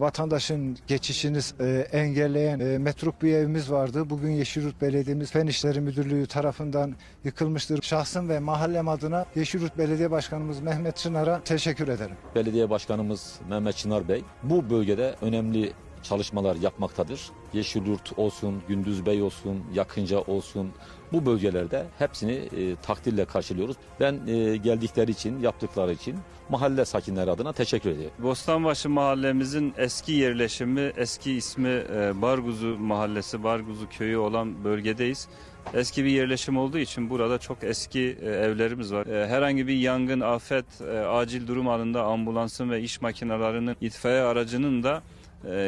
vatandaşın geçişini e, engelleyen e, metruk bir evimiz vardı. Bugün Yeşilyurt Belediye'miz Fen İşleri Müdürlüğü tarafından yıkılmıştır. Şahsım ve mahallem adına Yeşilyurt Belediye Başkanımız Mehmet Çınar'a teşekkür ederim. Belediye Başkanımız Mehmet Çınar Bey bu bölgede önemli çalışmalar yapmaktadır. Yeşilyurt olsun, Gündüz Bey olsun, Yakınca olsun bu bölgelerde hepsini e, takdirle karşılıyoruz. Ben e, geldikleri için, yaptıkları için mahalle sakinleri adına teşekkür ediyorum. Bostanbaşı mahallemizin eski yerleşimi, eski ismi e, Barguzu Mahallesi, Barguzu Köyü olan bölgedeyiz. Eski bir yerleşim olduğu için burada çok eski e, evlerimiz var. E, Herhangi bir yangın, afet, e, acil durum anında ambulansın ve iş makinelerinin, itfaiye aracının da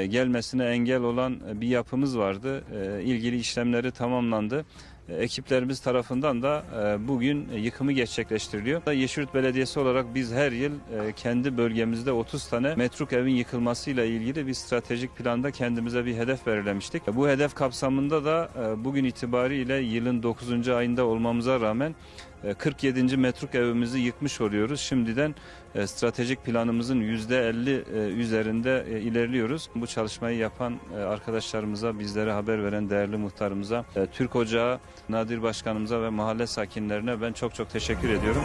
gelmesine engel olan bir yapımız vardı. E, İlgili işlemleri tamamlandı. E, Ekiplerimiz tarafından da e, bugün yıkımı gerçekleştiriliyor. Yeşilyurt Belediyesi olarak biz her yıl e, kendi bölgemizde 30 tane metruk evin yıkılmasıyla ilgili bir stratejik planda kendimize bir hedef belirlemiştik. Bu hedef kapsamında da bugün itibariyle yılın 9. ayında olmamıza rağmen e, 47. metruk evimizi yıkmış oluyoruz. Şimdiden stratejik planımızın %50 e, üzerinde ilerliyoruz. Bu çalışmayı yapan arkadaşlarımıza, bizlere haber veren değerli muhtarımıza, Türk Ocağı, Nadir Başkanımıza ve mahalle sakinlerine ben çok çok teşekkür ediyorum.